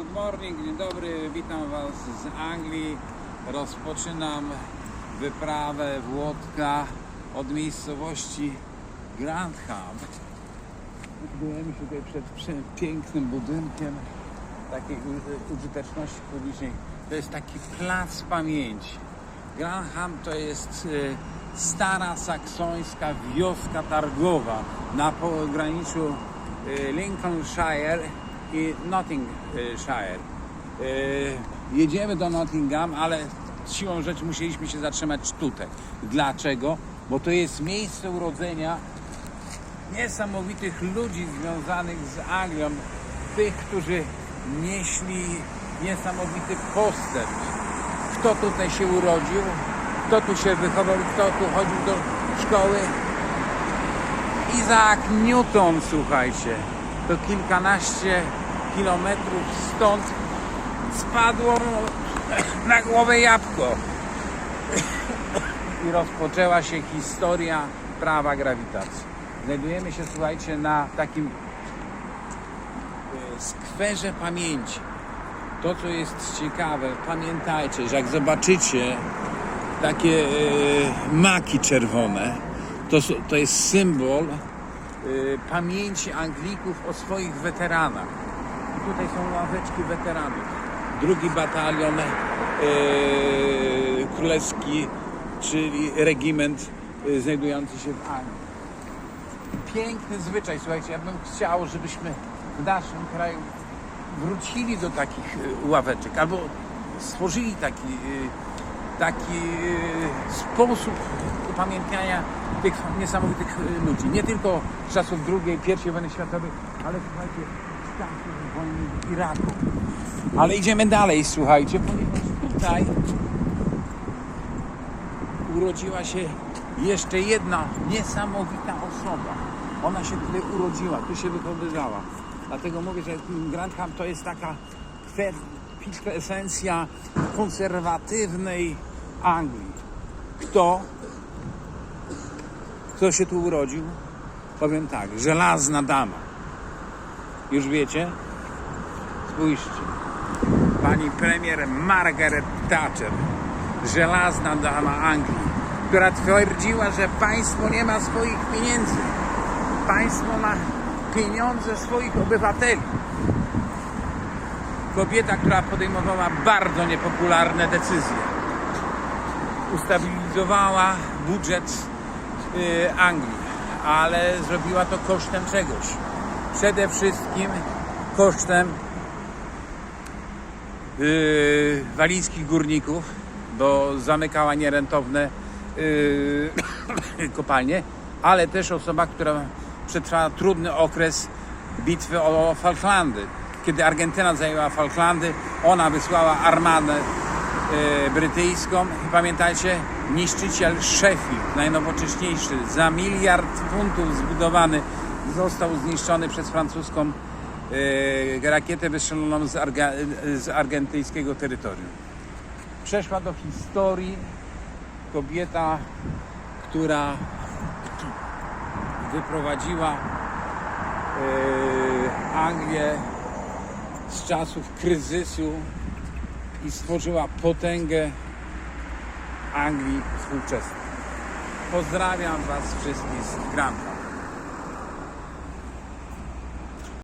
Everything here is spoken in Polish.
Good morning, dzień dobry, witam Was z Anglii. Rozpoczynam wyprawę w Łódka od miejscowości. Znajdujemy się tutaj przed prze- pięknym budynkiem takiej uży- użyteczności publicznej. To jest taki plac pamięci. Grantham to jest e, stara saksońska wioska targowa na pograniczu e, Lincolnshire i Nottinghamshire. E, Jedziemy do Nottingham, ale siłą rzeczy musieliśmy się zatrzymać tutaj. Dlaczego? Bo to jest miejsce urodzenia niesamowitych ludzi związanych z Anglią, tych, którzy nieśli niesamowity postęp. Kto tutaj się urodził, kto tu się wychował, kto tu chodził do szkoły. Isaac Newton, słuchajcie, to kilkanaście kilometrów stąd spadło na głowę jabłko i rozpoczęła się historia prawa grawitacji. Znajdujemy się, słuchajcie, na takim e, skwerze pamięci. To, co jest ciekawe, pamiętajcie, że jak zobaczycie takie e, maki czerwone, to, to jest symbol e, pamięci Anglików o swoich weteranach. I tutaj są ławeczki weteranów. Drugi batalion e, królewski, czyli regiment e, znajdujący się w Anglii. Piękny zwyczaj, słuchajcie, ja bym chciał, żebyśmy w naszym kraju wrócili do takich e, ławeczek albo stworzyli taki, e, taki e, sposób upamiętniania tych niesamowitych ludzi. Nie tylko czasów II, I wojny światowej, ale słuchajcie, czasów wojny w Iraku. Ale idziemy dalej, słuchajcie, ponieważ tutaj urodziła się jeszcze jedna niesamowita osoba. Ona się tutaj urodziła, tu się wychowywała. Dlatego mówię, że Grantham to jest taka kwintesencja konserwatywnej Anglii. Kto? Kto się tu urodził? Powiem tak, żelazna dama. Już wiecie? Spójrzcie. Pani premier Margaret Thatcher, żelazna dama Anglii, która twierdziła, że państwo nie ma swoich pieniędzy. Państwo ma pieniądze swoich obywateli. Kobieta, która podejmowała bardzo niepopularne decyzje. Ustabilizowała budżet y, Anglii, ale zrobiła to kosztem czegoś. Przede wszystkim kosztem yy, górników, bo zamykała nierentowne yy, kopalnie, ale też osoba, która przetrwała trudny okres bitwy o Falklandy. Kiedy Argentyna zajęła Falklandy, ona wysłała armadę yy, brytyjską i pamiętajcie, niszczyciel Sheffield, najnowocześniejszy, za miliard funtów zbudowany, został zniszczony przez francuską e, rakietę wystrzeloną z, Arga, z argentyńskiego terytorium. Przeszła do historii kobieta, która wyprowadziła e, Anglię z czasów kryzysu i stworzyła potęgę Anglii współczesnej. Pozdrawiam Was wszystkich z Grantham.